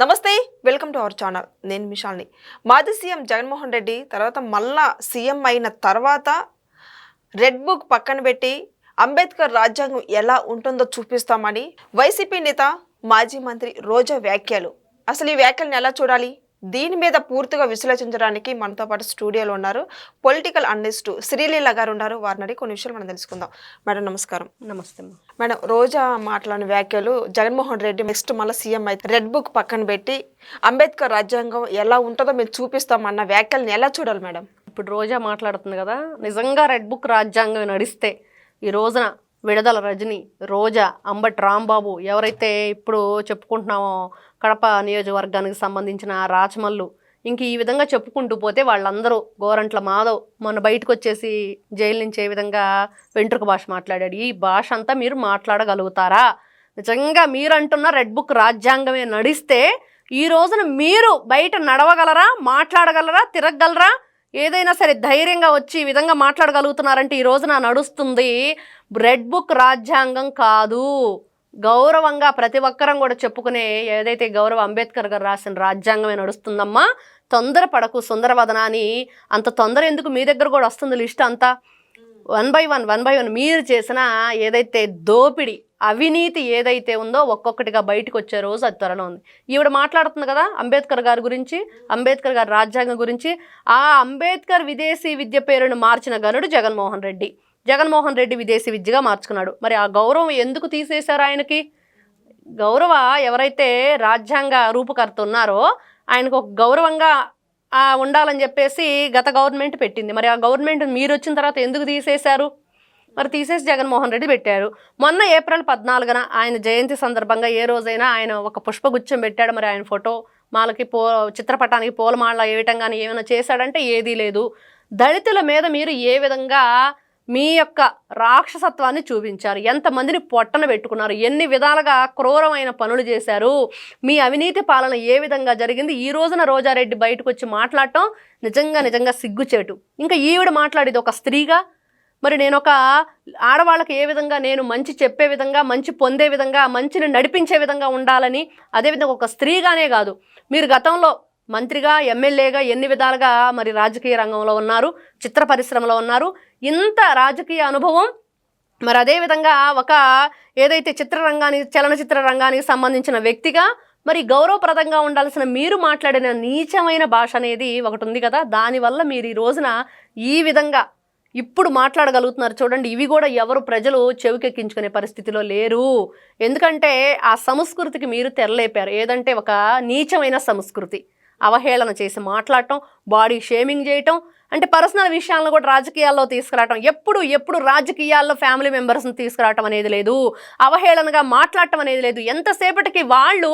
నమస్తే welcome to our channel. నేను మిషాల్ని. మాజీ సీఎం జగన్మోహన్ రెడ్డి తర్వాత మళ్ళా సీఎం అయిన తర్వాత రెడ్ బుక్ పక్కన పెట్టి అంబేద్కర్ రాజ్యాంగం ఎలా ఉంటుందో చూపిస్తామని వైసీపీ నేత మాజీ మంత్రి రోజా వ్యాఖ్యలు. అసలు ఈ వ్యాఖ్యలను ఎలా చూడాలి? దీని మీద పూర్తిగా విశ్లేషించడానికి మనతో పాటు స్టూడియోలో ఉన్నారు పొలిటికల్ అనలిస్ట్ శ్రీలీల గారు ఉన్నారు. వారిని అడిగి కొన్ని విషయాలు మనం తెలుసుకుందాం. మేడం నమస్కారం. నమస్తే. మేడం రోజా మాట్లాడిన వ్యాఖ్యలు జగన్మోహన్ రెడ్డి నెక్స్ట్ మళ్ళీ సీఎం అయితే రెడ్ బుక్ పక్కన పెట్టి అంబేద్కర్ రాజ్యాంగం ఎలా ఉంటుందో మేము చూపిస్తామన్న వ్యాఖ్యలను ఎలా చూడాలి మేడం? ఇప్పుడు రోజా మాట్లాడుతుంది కదా నిజంగా రెడ్ బుక్ రాజ్యాంగం నడిస్తే ఈ రోజున విడుదల రజని రోజా అంబట్ రాంబాబు ఎవరైతే ఇప్పుడు చెప్పుకుంటున్నామో కడప నియోజకవర్గానికి సంబంధించిన రాచమల్లు ఇంక ఈ విధంగా చెప్పుకుంటూ పోతే వాళ్ళందరూ గోరంట్ల మాధవ్ మొన్న బయటకు వచ్చేసి జైలు నుంచి ఏ విధంగా వెంట్రుక భాష మాట్లాడాడు. ఈ భాష అంతా మీరు మాట్లాడగలుగుతారా? నిజంగా మీరంటున్న రెడ్ బుక్ రాజ్యాంగమే నడిస్తే ఈ రోజున మీరు బయట నడవగలరా మాట్లాడగలరా తిరగగలరా? ఏదైనా సరే ధైర్యంగా వచ్చి ఈ విధంగా మాట్లాడగలుగుతున్నారంటే ఈ రోజున నడుస్తుంది రెడ్ బుక్ రాజ్యాంగం కాదు. గౌరవంగా ప్రతి ఒక్కరం కూడా చెప్పుకునే ఏదైతే గౌరవ అంబేద్కర్ గారు రాసిన రాజ్యాంగమే నడుస్తుందమ్మా. తొందర పడకు సుందరవదన అని అంత తొందర ఎందుకు మీ దగ్గర కూడా వస్తుంది లిస్ట్ అంతా? One by one one by one మీరు చేసిన ఏదైతే దోపిడి అవినీతి ఏదైతే ఉందో ఒక్కొక్కటిగా బయటకు వచ్చే రోజు అది త్వరలో ఉంది. ఈవిడ మాట్లాడుతుంది కదా అంబేద్కర్ గారి గురించి అంబేద్కర్ గారి రాజ్యాంగం గురించి. ఆ అంబేద్కర్ విదేశీ విద్య పేరును మార్చిన గనుడు జగన్మోహన్ రెడ్డి. జగన్మోహన్ రెడ్డి విదేశీ విద్యగా మార్చుకున్నాడు. మరి ఆ గౌరవం ఎందుకు తీసేశారు ఆయనకి? గౌరవ ఎవరైతే రాజ్యాంగ రూపకర్త ఉన్నారో ఆయనకు ఒక గౌరవంగా ఉండాలని చెప్పేసి గత గవర్నమెంట్ పెట్టింది. మరి ఆ గవర్నమెంట్ మీరు వచ్చిన తర్వాత ఎందుకు తీసేశారు? మరి తీసేసి జగన్మోహన్ రెడ్డి పెట్టారు. మొన్న ఏప్రిల్ పద్నాలుగున ఆయన జయంతి సందర్భంగా ఏ రోజైనా ఆయన ఒక పుష్పగుచ్చం పెట్టాడు. మరి ఆయన ఫోటో మాలకి పో చిత్రపటానికి పూలమాల వేయటం కానీ ఏమైనా చేశాడంటే ఏదీ లేదు. దళితుల మీద మీరు ఏ విధంగా మీ యొక్క రాక్షసత్వాన్ని చూపించారు? ఎంతమందిని పొట్టన పెట్టుకున్నారు? ఎన్ని విధాలుగా క్రూరమైన పనులు చేశారు? మీ అవినీతి పాలన ఏ విధంగా జరిగింది? ఈ రోజున రోజారెడ్డి బయటకు వచ్చి మాట్లాడటం నిజంగా నిజంగా సిగ్గుచేటు. ఇంకా ఈవిడ మాట్లాడేది ఒక స్త్రీగా మరి నేను ఒక ఆడవాళ్ళకి ఏ విధంగా నేను మంచి చెప్పే విధంగా మంచి పొందే విధంగా మంచిని నడిపించే విధంగా ఉండాలని అదేవిధంగా ఒక స్త్రీగానే కాదు. మీరు గతంలో మంత్రిగా ఎమ్మెల్యేగా ఎన్ని విధాలుగా మరి రాజకీయ రంగంలో ఉన్నారు చిత్ర పరిశ్రమలో ఉన్నారు ఇంత రాజకీయ అనుభవం మరి అదేవిధంగా ఒక ఏదైతే చిత్రరంగానికి చలనచిత్ర రంగానికి సంబంధించిన వ్యక్తిగా మరి గౌరవప్రదంగా ఉండాల్సిన మీరు మాట్లాడిన నీచమైన భాష అనేది ఒకటి ఉంది కదా. దానివల్ల మీరు ఈ రోజున ఈ విధంగా ఇప్పుడు మాట్లాడగలుగుతున్నారు. చూడండి ఇవి కూడా ఎవరు ప్రజలు చెవికెక్కించుకునే పరిస్థితిలో లేరు. ఎందుకంటే ఆ సంస్కృతికి మీరు తెరలేపారు. ఏదంటే ఒక నీచమైన సంస్కృతి. అవహేళన చేసి మాట్లాడటం బాడీ షేమింగ్ చేయటం అంటే పర్సనల్ విషయాలను కూడా రాజకీయాల్లో తీసుకురావటం ఎప్పుడు ఎప్పుడు రాజకీయాల్లో ఫ్యామిలీ మెంబర్స్ని తీసుకురావటం అనేది లేదు అవహేళనగా మాట్లాడటం అనేది లేదు. ఎంతసేపటికి వాళ్ళు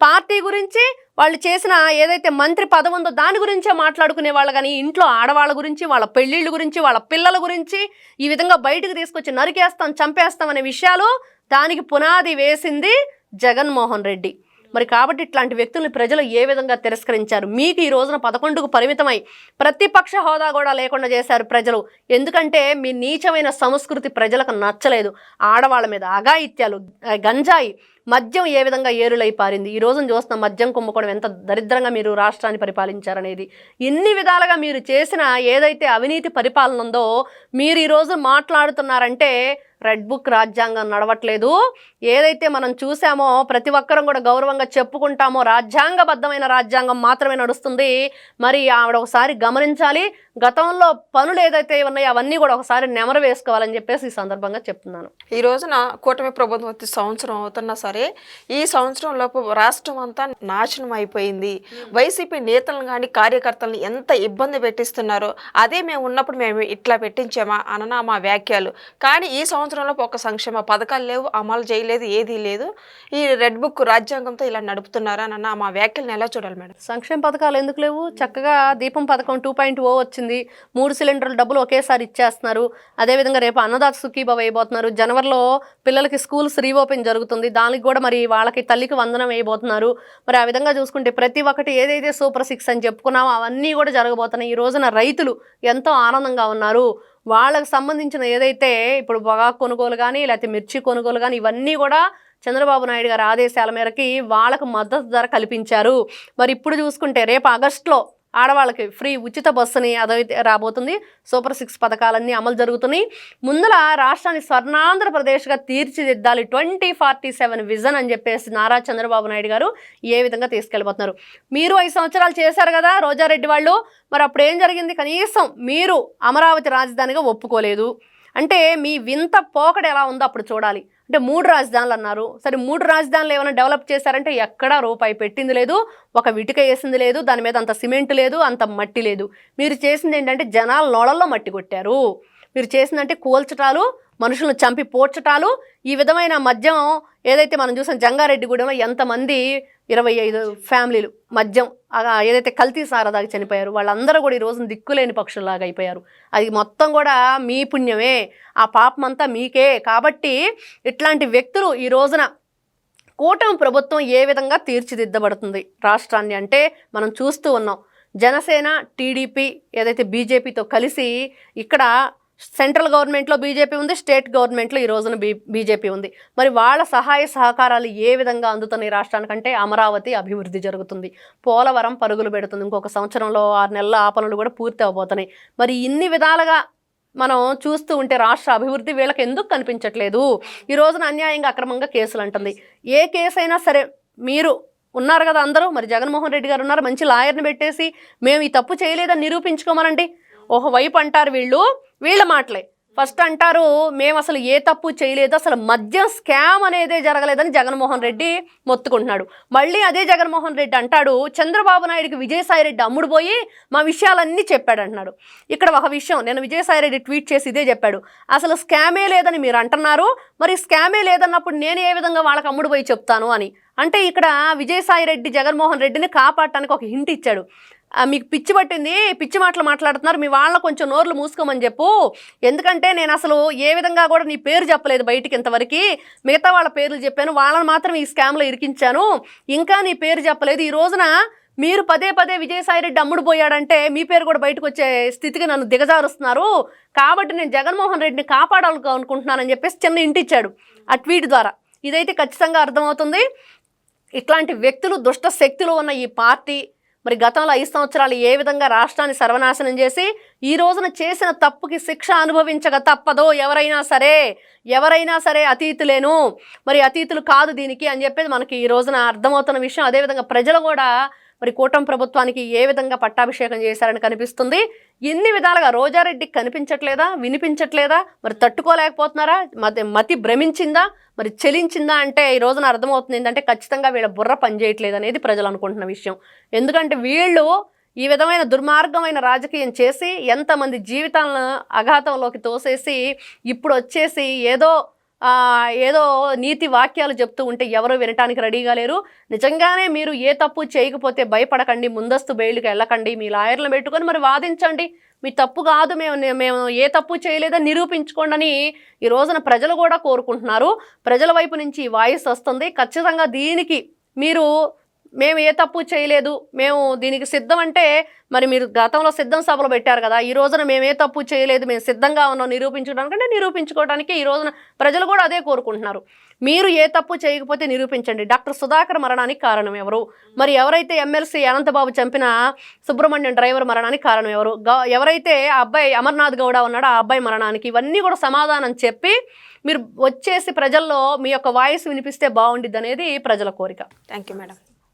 పార్టీ గురించి వాళ్ళు చేసిన ఏదైతే మంత్రి పదవి ఉందో దాని గురించే మాట్లాడుకునే వాళ్ళు కానీ ఇంట్లో ఆడవాళ్ళ గురించి వాళ్ళ పెళ్ళిళ్ళ గురించి వాళ్ళ పిల్లల గురించి ఈ విధంగా బయటకు తీసుకొచ్చి నరికేస్తాం చంపేస్తాం అనే విషయాలు దానికి పునాది వేసింది జగన్మోహన్ రెడ్డి. మరి కాబట్టి ఇట్లాంటి వ్యక్తుల్ని ప్రజలు ఏ విధంగా తిరస్కరించారు? మీకు ఈ రోజున పదకొండుకు పరిమితమై ప్రతిపక్ష హోదా కూడా లేకుండా చేశారు ప్రజలు. ఎందుకంటే మీ నీచమైన సంస్కృతి ప్రజలకు నచ్చలేదు. ఆడవాళ్ళ మీద అఘాయిత్యాలు గంజాయి మద్యం ఏ విధంగా ఏరులై పారింది? ఈ రోజున చూస్తున్న మద్యం కుంభకోణం ఎంత దరిద్రంగా మీరు రాష్ట్రాన్ని పరిపాలించారనేది. ఇన్ని విధాలుగా మీరు చేసిన ఏదైతే అవినీతి పరిపాలన ఉందో మీరు ఈరోజు మాట్లాడుతున్నారంటే రెడ్ బుక్ రాజ్యాంగం నడవట్లేదు. ఏదైతే మనం చూసామో ప్రతి ఒక్కరం కూడా గౌరవంగా చెప్పుకుంటామో రాజ్యాంగబద్ధమైన రాజ్యాంగం మాత్రమే నడుస్తుంది. మరి ఆవిడ ఒకసారి గమనించాలి. గతంలో పనులు ఏదైతే ఉన్నాయో అవన్నీ కూడా ఒకసారి నెమరు వేసుకోవాలని చెప్పేసి ఈ సందర్భంగా చెప్తున్నాను. ఈ రోజున కూటమి ప్రభుత్వం వచ్చి సంవత్సరం అవుతున్నా సరే ఈ సంవత్సరం లోపు రాష్ట్రం అంతా నాశనం అయిపోయింది. వైసీపీ నేతలను కానీ కార్యకర్తలను ఎంత ఇబ్బంది పెట్టిస్తున్నారో అదే మేము ఉన్నప్పుడు మేము ఇట్లా పెట్టించామా అననా మా వ్యాఖ్యలు. కానీ ఈ సంవత్సరంలో ఒక సంక్షేమ పథకాలు లేవు అమలు చేయలేదు ఏదీ లేదు. ఈ రెడ్ బుక్ రాజ్యాంగంతో ఇలా నడుపుతున్నారా అన్న మా వ్యాఖ్యలను ఎలా చూడాలి మేడం? సంక్షేమ పథకాలు ఎందుకు లేవు? చక్కగా దీపం పథకం టూ పాయింట్ ఓ వచ్చింది. మూడు సిలిండర్ల డబ్బులు ఒకేసారి ఇచ్చేస్తున్నారు. అదేవిధంగా రేపు అన్నదాత సుఖీభావ వేయబోతున్నారు జనవరిలో పిల్లలకి స్కూల్స్ రీఓపెన్ జరుగుతుంది. దానికి కూడా మరి వాళ్ళకి తల్లికి వందనం వేయబోతున్నారు మరి ఆ విధంగా చూసుకుంటే ప్రతి ఒక్కటి ఏదైతే సూపర్ సిక్స్ అని చెప్పుకున్నామో అవన్నీ కూడా జరగబోతున్నాయి. ఈ రోజున రైతులు ఎంతో ఆనందంగా ఉన్నారు. వాళ్ళకు సంబంధించిన ఏదైతే ఇప్పుడు పొగాకు కొనుగోలు కానీ లేకపోతే మిర్చి కొనుగోలు కానీ ఇవన్నీ కూడా చంద్రబాబు నాయుడు గారి ఆదేశాల మేరకి వాళ్ళకు మద్దతు ధర కల్పించారు. మరి ఇప్పుడు చూసుకుంటే రేపు ఆగస్టులో ఆడవాళ్ళకి ఫ్రీ ఉచిత బస్సుని అదైతే రాబోతుంది. సూపర్ సిక్స్ పథకాలన్నీ అమలు జరుగుతున్నాయి. ముందల రాష్ట్రాన్ని స్వర్ణాంధ్రప్రదేశ్గా తీర్చిదిద్దాలి ట్వంటీ ఫార్టీ సెవెన్ విజన్ అని చెప్పేసి నారా చంద్రబాబు నాయుడు గారు ఏ విధంగా తీసుకెళ్ళిపోతున్నారు మీరు ఐదు సంవత్సరాలు చేశారు కదా రోజారెడ్డి వాళ్ళు. మరి అప్పుడు ఏం జరిగింది? కనీసం మీరు అమరావతి రాజధానిగా ఒప్పుకోలేదు. అంటే మీ వింత పోకడ ఎలా ఉందో అప్పుడు చూడాలి. అంటే మూడు రాజధానులు అన్నారు. సరే మూడు రాజధానులు ఏమైనా డెవలప్ చేశారంటే ఎక్కడా రూపాయి పెట్టింది లేదు. ఒక విటిక వేసింది లేదు. దాని మీద అంత సిమెంట్ లేదు అంత మట్టి లేదు. మీరు చేసింది ఏంటంటే జనాల నోళల్లో మట్టి కొట్టారు. మీరు చేసిందంటే కూల్చటాలు మనుషులను చంపి పోడ్చటాలు. ఈ విధమైన మద్యం ఏదైతే మనం చూసాం జంగారెడ్డిగూడెంలో ఎంతమంది ఇరవై ఐదు ఫ్యామిలీలు మద్యం ఏదైతే కల్తీ సారదాగా చనిపోయారు వాళ్ళందరూ కూడా ఈ రోజున దిక్కులేని పక్షుల్లాగా అయిపోయారు. అది మొత్తం కూడా మీ పుణ్యమే. ఆ పాపం అంతా మీకే. కాబట్టి ఇట్లాంటి వ్యక్తులు ఈ రోజున కూటమి ప్రభుత్వం ఏ విధంగా తీర్చిదిద్దబడుతుంది? రాష్ట్రాన్ని అంటే మనం చూస్తూ ఉన్నాం. జనసేన టీడీపీ ఏదైతే బీజేపీతో కలిసి ఇక్కడ సెంట్రల్ గవర్నమెంట్లో బీజేపీ ఉంది స్టేట్ గవర్నమెంట్లో ఈ రోజున బీ బీజేపీ ఉంది. మరి వాళ్ళ సహాయ సహకారాలు ఏ విధంగా అందుతున్నాయి రాష్ట్రానికంటే అమరావతి అభివృద్ధి జరుగుతుంది. పోలవరం పరుగులు పెడుతుంది. ఇంకొక సంవత్సరంలో ఆరు నెలల ఆ పనులు కూడా పూర్తి అవబోతున్నాయి. మరి ఇన్ని విధాలుగా మనం చూస్తూ ఉంటే రాష్ట్ర అభివృద్ధి వీళ్ళకి ఎందుకు కనిపించట్లేదు? ఈ రోజున అన్యాయంగా అక్రమంగా కేసులు అంటుంది. ఏ కేసు అయినా సరే మీరు ఉన్నారు కదా అందరూ మరి జగన్మోహన్ రెడ్డి గారు ఉన్నారు మంచి లాయర్ని పెట్టేసి మేము ఈ తప్పు చేయలేదని నిరూపించుకోమనండి. ఓహో వైపు అంటారు వీళ్ళు. వీళ్ళ మాటలే. ఫస్ట్ అంటారు మేము అసలు ఏ తప్పు చేయలేదు అసలు మద్యం స్కామ్ అనేది జరగలేదని జగన్మోహన్ రెడ్డి మొత్తుకుంటున్నాడు. మళ్ళీ అదే జగన్మోహన్ రెడ్డి అంటాడు చంద్రబాబు నాయుడికి విజయసాయి రెడ్డి అమ్ముడు పోయి మా విషయాలన్నీ చెప్పాడు అంటున్నాడు. ఇక్కడ ఒక విషయం నేను విజయసాయి రెడ్డి ట్వీట్ చేసి ఇదే చెప్పాడు. అసలు స్కామే లేదని మీరు అంటున్నారు మరి స్కామే లేదన్నప్పుడు నేను ఏ విధంగా వాళ్ళకి అమ్ముడు పోయి చెప్తాను అని. అంటే ఇక్కడ విజయసాయి రెడ్డి జగన్మోహన్ రెడ్డిని కాపాడటానికి ఒక హింట్ ఇచ్చాడు. మీకు పిచ్చి పట్టింది పిచ్చి మాటలు మాట్లాడుతున్నారు మీ వాళ్ళ కొంచెం నోర్లు మూసుకోమని చెప్పు. ఎందుకంటే నేను అసలు ఏ విధంగా కూడా నీ పేరు చెప్పలేదు బయటికి ఇంతవరకు. మిగతా వాళ్ళ పేర్లు చెప్పాను వాళ్ళని మాత్రం ఈ స్కామ్లో ఇరికించాను. ఇంకా నీ పేరు చెప్పలేదు. ఈ రోజున మీరు పదే పదే విజయసాయి రెడ్డి అమ్ముడు పోయాడంటే మీ పేరు కూడా బయటకు వచ్చే స్థితికి నన్ను దిగజారుస్తున్నారు. కాబట్టి నేను జగన్మోహన్ రెడ్డిని కాపాడాలి అనుకుంటున్నానని చెప్పేసి చిన్న ఇంటిచ్చాడు ఆ ట్వీట్ ద్వారా. ఇదైతే ఖచ్చితంగా అర్థమవుతుంది. ఇట్లాంటి వ్యక్తులు దుష్ట శక్తులు ఉన్న ఈ పార్టీ మరి గతంలో ఐదు సంవత్సరాలు ఏ విధంగా రాష్ట్రాన్ని సర్వనాశనం చేసి ఈ రోజున చేసిన తప్పుకి శిక్ష అనుభవించక తప్పదో ఎవరైనా సరే ఎవరైనా సరే అతీతులేను. మరి అతీతులు కాదు దీనికి అని చెప్పేది మనకి ఈ రోజున అర్థమవుతున్న విషయం. అదేవిధంగా ప్రజలు కూడా మరి కూటమి ప్రభుత్వానికి ఏ విధంగా పట్టాభిషేకం చేశారని కనిపిస్తుంది? ఎన్ని విధాలుగా రోజారెడ్డికి కనిపించట్లేదా? వినిపించట్లేదా? మరి తట్టుకోలేకపోతున్నారా? మతి మతి భ్రమించిందా? మరి చెలించిందా అంటే ఈ రోజున అర్థమవుతుంది ఏంటంటే ఖచ్చితంగా వీళ్ళ బుర్ర పనిచేయట్లేదు అనేది ప్రజలు అనుకుంటున్న విషయం. ఎందుకంటే వీళ్ళు ఈ విధమైన దుర్మార్గమైన రాజకీయం చేసి ఎంతమంది జీవితాలను అఘాతంలోకి తోసేసి ఇప్పుడు వచ్చేసి ఏదో ఏదో నీతి వాక్యాలు చెప్తూ ఉంటే ఎవరు వినటానికి రెడీగా లేరు. నిజంగానే మీరు ఏ తప్పు చేయకపోతే భయపడకండి ముందస్తు బెయిల్కి వెళ్ళకండి మీ లాయర్లను పెట్టుకొని మరి వాదించండి. మీ తప్పు కాదు మేము మేము ఏ తప్పు చేయలేదని నిరూపించుకోండి అని ఈ రోజున ప్రజలు కూడా కోరుకుంటున్నారు. ప్రజల వైపు నుంచి ఈ వాయిస్ వస్తుంది. ఖచ్చితంగా దీనికి మీరు మేము ఏ తప్పు చేయలేదు మేము దీనికి సిద్ధం అంటే మరి మీరు గతంలో సిద్ధం సభలు పెట్టారు కదా ఈ రోజున మేము ఏ తప్పు చేయలేదు మేము సిద్ధంగా ఉన్నాం నిరూపించడానికంటే నిరూపించుకోవడానికి ఈ రోజున ప్రజలు కూడా అదే కోరుకుంటున్నారు. మీరు ఏ తప్పు చేయకపోతే నిరూపించండి. డాక్టర్ సుధాకర్ మరణానికి కారణం ఎవరు? మరి ఎవరైతే ఎమ్మెల్సీ అనంతబాబు చంపిన సుబ్రహ్మణ్యం డ్రైవర్ మరణానికి కారణం ఎవరు? గ- ఎవరైతే ఆ అబ్బాయి అమర్నాథ్ గౌడ ఉన్నాడో ఆ అబ్బాయి మరణానికి ఇవన్నీ కూడా సమాధానం చెప్పి మీరు వచ్చేసి ప్రజల్లో మీ యొక్క వాయిస్ వినిపిస్తే బాగుండిద్ది అనేది ప్రజల కోరిక. Thank you madam